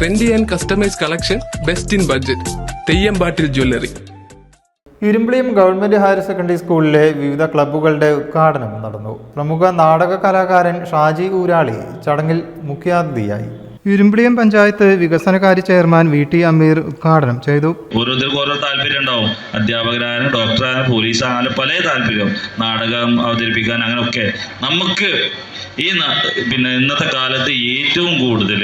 Trendy and customise collection best in budget Theyyampattil jewellery Irimbiliyam government higher secondary സ്കൂളിലെ വിവിധ ക്ലബ്ബുകളുടെ ഉദ്ഘാടനം നടന്നു. പ്രമുഖ നാടക കലാകാരൻ ഷാജി ഊരാളി ചടങ്ങിൽ മുഖ്യാതിഥിയായി. ഇരുമ്പിളിയം പഞ്ചായത്ത് വികസനകാര്യ ചെയർമാൻ വി ടി അമീർ ഉദ്ഘാടനം ചെയ്തു. ഓരോരുത്തർക്കും ഓരോ താല്പര്യം ഉണ്ടാവും. അധ്യാപകരായാലും ഡോക്ടറായാലും പോലീസായാലും പല താല്പര്യം നാടകം അവതരിപ്പിക്കാൻ അങ്ങനെയൊക്കെ നമുക്ക് ഈ പിന്നെ ഇന്നത്തെ കാലത്ത് ഏറ്റവും കൂടുതൽ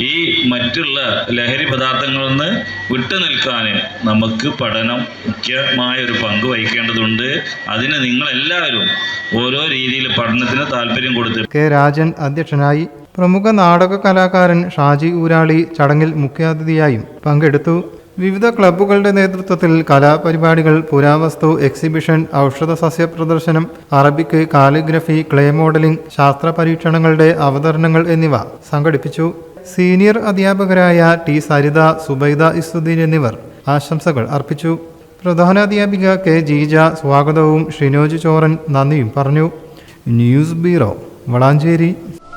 ഈ മറ്റുള്ള ലഹരി പദാർത്ഥങ്ങളിൽ നിന്ന് വിട്ടു നിൽക്കാൻ നമുക്ക് പഠനം മുഖ്യമായ ഒരു പങ്ക് വഹിക്കേണ്ടതുണ്ട്. അതിന് നിങ്ങളെല്ലാവരും ഓരോ രീതിയിൽ പഠനത്തിന് താല്പര്യം കൊടുത്ത് കെ രാജൻ അധ്യക്ഷനായി പ്രമുഖ നാടക കലാകാരൻ ഷാജി ഊരാളി ചടങ്ങിൽ മുഖ്യാതിഥിയായും പങ്കെടുത്തു. വിവിധ ക്ലബ്ബുകളുടെ നേതൃത്വത്തിൽ കലാപരിപാടികൾ പുരാവസ്തു എക്സിബിഷൻ ഔഷധ സസ്യ പ്രദർശനം അറബിക് കാലിഗ്രഫി ക്ലേ മോഡലിംഗ് ശാസ്ത്ര പരീക്ഷണങ്ങളുടെ അവതരണങ്ങൾ എന്നിവ സംഘടിപ്പിച്ചു. സീനിയർ അധ്യാപകരായ ടി സരിത സുബൈദ ഇസുദ്ദീൻ എന്നിവർ ആശംസകൾ അർപ്പിച്ചു. പ്രധാനാധ്യാപിക കെ ജീജ സ്വാഗതവും ഷിനോജ് ചോറൻ നന്ദിയും പറഞ്ഞു. News bureau Valanchery.